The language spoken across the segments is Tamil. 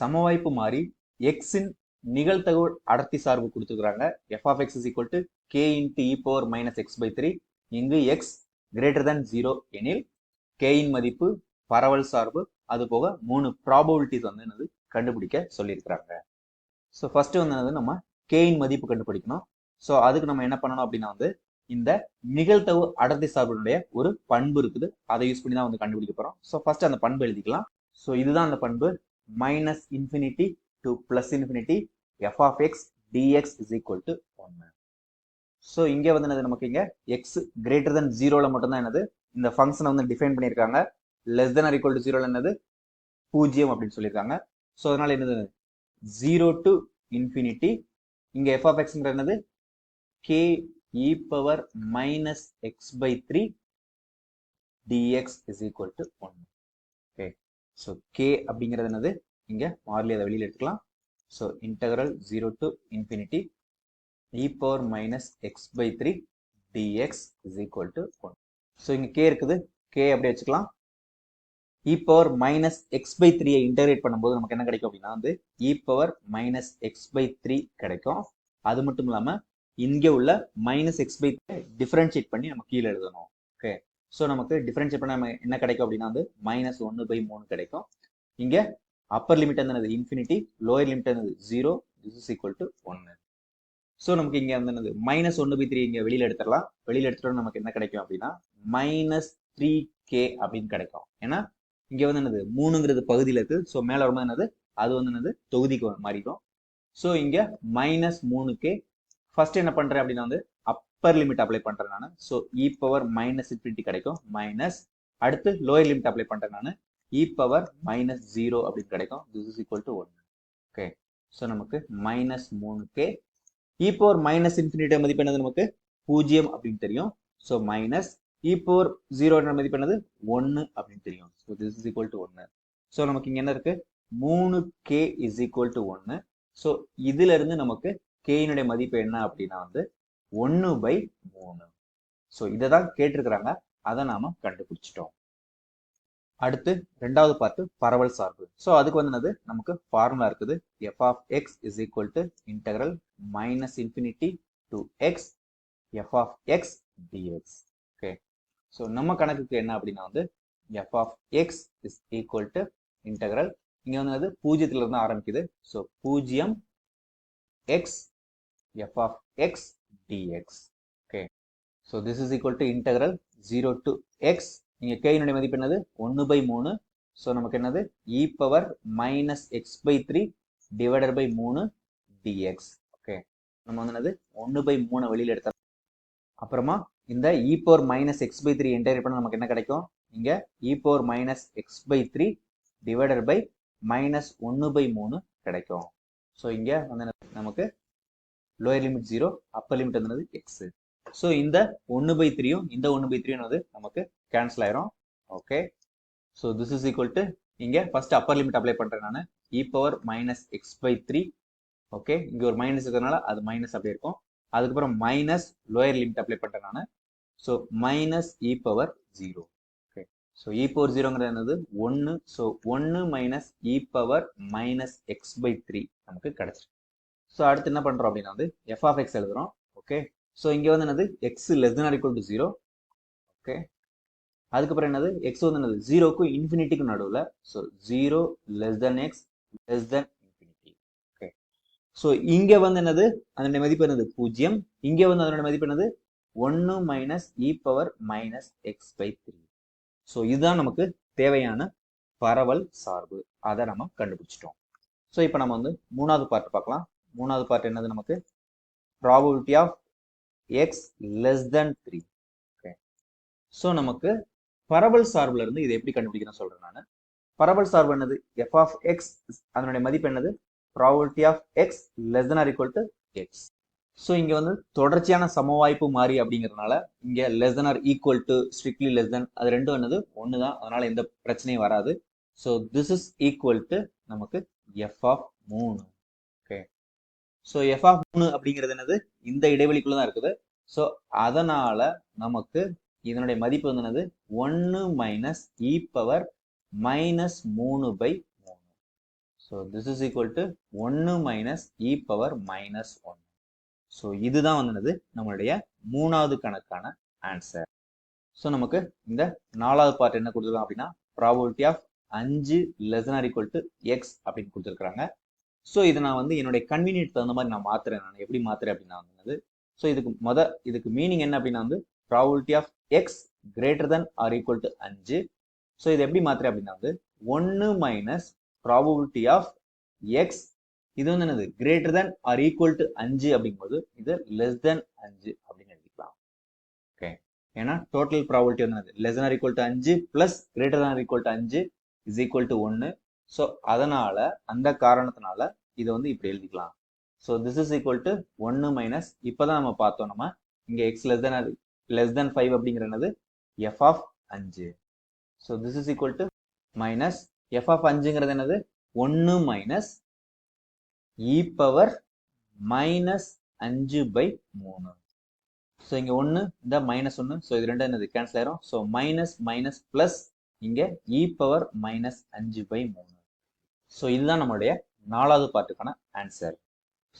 சமவாய்ப்பு மாறி எக்ஸின் நிகழ்த்தகவு அடர்த்தி சார்பு கொடுத்துருக்குறாங்க. F of x is equal to k into e power minus x by three இங்கு எக்ஸ் கிரேட்டர் than ஜீரோ எனில் கேயின் மதிப்பு பரவல் சார்பு. அது போக மூணு ப்ராபபிலிட்டிஸ் வந்து என்னது? கண்டுபிடிக்க சொல்லியிருக்கிறாங்க. ஸோ ஃபர்ஸ்ட் வந்து என்னது? நம்ம கேயின் மதிப்பு கண்டுபிடிக்கணும். ஸோ அதுக்கு நம்ம என்ன பண்ணணும் அப்படின்னா வந்து இந்த நிகழ்தகவு அடர்த்தி சார்பினுடைய ஒரு பண்பு இருக்குது. அதை யூஸ் பண்ணி தான் வந்து கண்டுபிடிக்க போகிறோம் ஸோ ஃபர்ஸ்ட் அந்த பண்பு எழுதிக்கலாம். ஸோ இதுதான் அந்த பண்பு. Minus infinity to plus infinity f of x dx is equal to ஒன்று ஸோ இங்கே வந்து என்னது நமக்கு இங்கே? எக்ஸ் கிரேட்டர் தென் ஜீரோவில் மட்டும்தான் என்னது? இந்த ஃபங்க்ஷனை வந்து டிஃபைன் பண்ணியிருக்காங்க. Less than or equal to ஜீரோவில் என்னது? பூஜ்ஜியம் அப்படின்னு சொல்லியிருக்காங்க. ஸோ அதனால் என்னது? ஜீரோ டு இன்ஃபினிட்டி இங்கே எஃப் ஆஃப் எக்ஸ்ங்கிற என்னது? K e power minus x by three dx is equal to one okay so k அப்படிங்கிறது என்னது? இங்கே மாறிலி அதை வெளியில் எடுத்துக்கலாம். So integral zero to infinity e power minus x by three dx is equal to one so இங்கே கே இருக்குது. கே அப்படி வச்சுக்கலாம். E power minus x by த்ரீயை இன்டகிரேட் பண்ணும்போது நமக்கு என்ன கிடைக்கும் அப்படின்னா வந்து e power minus x by three கிடைக்கும். அது மட்டும் இல்லாமல் இங்கே உள்ள மைனஸ் எக்ஸ் பை டிஃபரன்ஷியேட் பண்ணி நம்ம கீழே எழுதணும். ஓகே ஸோ நமக்கு டிஃபரன்ஷியேட் பண்ண நம்ம என்ன கிடைக்கும் அப்படின்னா வந்து மைனஸ் ஒன்று பை மூணு கிடைக்கும். இங்கே அப்பர் லிமிட் என்னது? இன்ஃபினிட்டி லோயர் லிமிட் என்னது? Zero this is equal to ஒன்று ஸோ நமக்கு இங்கே வந்து என்னது? மைனஸ் ஒன்று பை த்ரீ இங்கே வெளியில் எடுத்துடலாம். வெளியில் எடுத்துட்டோம் நமக்கு என்ன கிடைக்கும் அப்படின்னா மைனஸ் த்ரீ கே அப்படின்னு கிடைக்கும். ஏன்னா இங்கே வந்து என்னது? மூணுங்கிறது பகுதியில் இருக்கு. ஸோ மேலே வரும்போது என்னது? அது வந்து என்னது? தொகுதிக்கு மாறிடும். ஸோ இங்கே மைனஸ் மூணு கே ஃபர்ஸ்ட் என்ன பண்ணுறேன் அப்படின்னா வந்து அப்பர் லிமிட் அப்ளை பண்ணுறேன் நான். So e power minus infinity கிடைக்கும். மைனஸ் அடுத்து லோயர் லிமிட் அப்ளை பண்ணுறேன் நான். இ பவர் மைனஸ் ஜீரோ அப்படின்னு கிடைக்கும். This is equal to one okay so நமக்கு மைனஸ் மூணு k e power minus infinity மதிப்பு என்னது நமக்கு? பூஜ்ஜியம் அப்படின்னு தெரியும். So minus e power zero மதிப்பு என்னது? ஒன்று அப்படின்னு தெரியும். So this is equal to ஒன்று ஸோ நமக்கு இங்கே என்ன இருக்கு? மூணு கே இஸ் ஈக்குவல் டு ஒன்று ஸோ இதுல இருந்து நமக்கு கேயினுடைய மதிப்பு என்ன அப்படின்னா வந்து ஒன்று பை மூணு. ஸோ இதை தான் கேட்டிருக்கிறாங்க. அதை நாம கண்டுபிடிச்சிட்டோம். அடுத்து ரெண்டாவது பார்ட்டு பரவல் சார்பு. ஸோ அதுக்கு வந்து என்னது? நமக்கு ஃபார்முலா இருக்குது. F of x is equal to integral minus infinity to x f of x dx okay so நம்ம கணக்குக்கு என்ன அப்படின்னா வந்து f of x is equal to integral இங்கே வந்து அது பூஜ்ஜியத்தில் இருந்து ஆரம்பிக்குது. ஸோ பூஜ்ஜியம் x f of x dx okay so this is equal to integral zero to x நீங்கள் கேயினுடைய மதிப்பு என்னது? ஒன்று பை மூணு. ஸோ நமக்கு என்னது? E power minus x by three divided by மூணு டிஎக்ஸ் ஓகே நம்ம வந்து என்னது? ஒன்று பை மூணு வெளியில் எடுத்தோம் அப்புறமா இந்த e power minus x by three entire பண்ண நமக்கு என்ன கிடைக்கும்? இங்கே e power minus x by three divided by minus ஒன்று பை மூணு கிடைக்கும். ஸோ இங்கே வந்து என்ன- நமக்கு lower limit zero upper limit வந்து எக்ஸு ஸோ இந்த ஒன்று பை த்ரீயும் இந்த ஒன்று பை த்ரீயும் வந்து நமக்கு கேன்சல் ஆயிரும். Okay so this is equal to இங்கே ஃபர்ஸ்ட் அப்பர் லிமிட் அப்ளை பண்ணுறேன் நான். E power minus x by three okay இங்கே ஒரு மைனஸ் இருக்கிறதுனால அது மைனஸ் அப்படி இருக்கும். அதுக்கப்புறம் மைனஸ் லோயர் லிமிட் அப்ளை பண்ணுறேன் நான். So minus e power zero okay so e power ஜீரோங்கிறது என்னது? ஒன்று ஸோ ஒன்று minus e power minus x by three நமக்கு கிடச்சிருக்கு. ஸோ அடுத்து என்ன பண்ணுறோம் அப்படின்னா வந்து எஃப் ஆஃப் எக்ஸ் எழுதுறோம். ஓகே ஸோ இங்கே வந்து என்னது? X less than equal to zero okay அதுக்கப்புறம் என்னது? எக்ஸ் வந்து என்னது? ஜீரோக்கும் இன்ஃபினிட்டிக்கும் நடுவில். So zero less than x less than infinity okay so இங்கே வந்து என்னது? அதனுடைய மதிப்பு என்னது? பூஜ்ஜியம். இங்கே வந்து அதனுடைய மதிப்பு என்னது? ஒன்று minus e power minus x by three so இதுதான் நமக்கு தேவையான பரவல் சார்பு. அதை நம்ம கண்டுபிடிச்சிட்டோம். ஸோ இப்போ நம்ம வந்து மூணாவது பார்ட் பார்க்கலாம். மூணாவது பார்ட் என்னது நமக்கு? Probability of x less than three okay so நமக்கு பரவல் சார்புல இருந்து இதை எப்படி கண்டுபிடிக்கணும் சொல்றேன் நான். பரவல் சார்பு என்னது? எஃப் ஆஃப் எக்ஸ் அதனுடைய மதிப்பு என்னது? Probability of X less than or equal to X so இங்கே வந்து தொடர்ச்சியான சமவாய்ப்பு மாறி அப்படிங்கிறதுனால இங்கே less than or equal to strictly less than அது ரெண்டும் என்னது? ஒன்று தான் அதனால எந்த பிரச்சனையும் வராது. So this is equal to நமக்கு எஃப் ஆஃப் மூணு. ஸோ எஃப் ஆஃப் மூணு அப்படிங்கிறது என்னது? இந்த இடைவெளிக்குள்ள தான் இருக்குது. ஸோ அதனால நமக்கு இதனுடைய மதிப்பு வந்து என்னது? ஒன்று மைனஸ் இ பவர் மைனஸ் மூணு பை மூணு. So this is equal to ஒன்று minus E power minus one so இதுதான் வந்து நம்மளுடைய மூணாவது கணக்கான ஆன்சர் ஸோ நமக்கு இந்த நாலாவது பார்ட் என்ன கொடுத்துருக்காங்க அப்படின்னா ப்ராபபிலிட்டி ஆஃப் அஞ்சு லெசனார் ஈக்குவல் டு எக்ஸ் அப்படின்னு கொடுத்துருக்காங்க ஸோ இதை நான் வந்து என்னுடைய கன்வீனியன்ட் தகுந்த மாதிரி நான் மாத்துறேன் நான். எப்படி மாத்துறேன் அப்படின்னா வந்து ஸோ இதுக்கு மொத இதுக்கு மீனிங் என்ன அப்படின்னா வந்து probability of X greater than or equal to அஞ்சு. ஸோ இது எப்படி மாத்துறேன் அப்படின்னா வந்து ஒன்று மைனஸ் ப்ராபபிலிட்டி ஆஃப் எக்ஸ் இது வந்து என்னது? Greater than or equal to அஞ்சு அப்படிங்கும்போது இது லெஸ் தென் அஞ்சு அப்படின்னு எழுதிக்கலாம். ஓகே ஏன்னா டோட்டல் ப்ராபபிலிட்டி வந்து லெஸ் ஆர் ஈக்குவல் டு அஞ்சு plus greater than equal to அஞ்சு இஸ் ஈக்குவல் டு ஒன்று ஸோ அதனால அந்த காரணத்தினால இதை வந்து இப்படி எழுதிக்கலாம். So this is equal to ஒன்று மைனஸ் இப்போ தான் நம்ம பார்த்தோம் நம்ம இங்கே X less than less than five அப்படிங்கிறது எஃப் ஆஃப் அஞ்சு. So this is equal to minus F of அஞ்சுங்கிறது என்னது? ஒன்று மைனஸ் இ பவர் மைனஸ் அஞ்சு பை மூணு. ஸோ இங்கே ஒன்று இந்த மைனஸ் ஒன்று ஸோ இது ரெண்டும் என்னது? கேன்சல் ஆயிரும். ஸோ மைனஸ் மைனஸ் ப்ளஸ் இங்கே இ பவர் மைனஸ் அஞ்சு பை மூணு. ஸோ இதுதான் நம்மளுடைய நாலாவது பார்ட்டுக்கான ஆன்சர்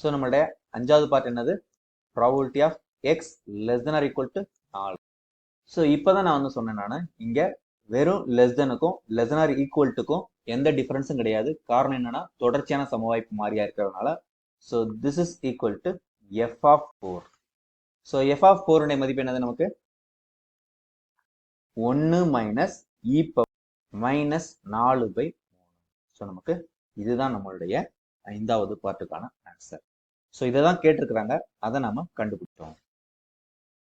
ஸோ நம்மளுடைய அஞ்சாவது பார்ட் என்னது? Probability of X less than or equal to நாலு ஸோ இப்போ தான் நான் வந்து சொன்னேன் நான் இங்கே வெறும் லெஸ் தெனுக்கும் லெஸ் ஆர் ஈக்குவல்ட்டுக்கும் எந்த டிஃபரன்ஸும் கிடையாது. காரணம் என்னன்னா தொடர்ச்சியான சமவாய்ப்பு மாறியா இருக்கிறதுனால. So this is equal to F of four so F of ஃபோருடைய மதிப்பு என்னது நமக்கு? ஒன்று மைனஸ் இ மைனஸ் நாலு பை ஸோ நமக்கு இதுதான் நம்மளுடைய ஐந்தாவது பார்ட்டுக்கான ஆன்சர் ஸோ இதை தான் கேட்டிருக்கிறாங்க. அதை நாம கண்டுபிடிச்சோம்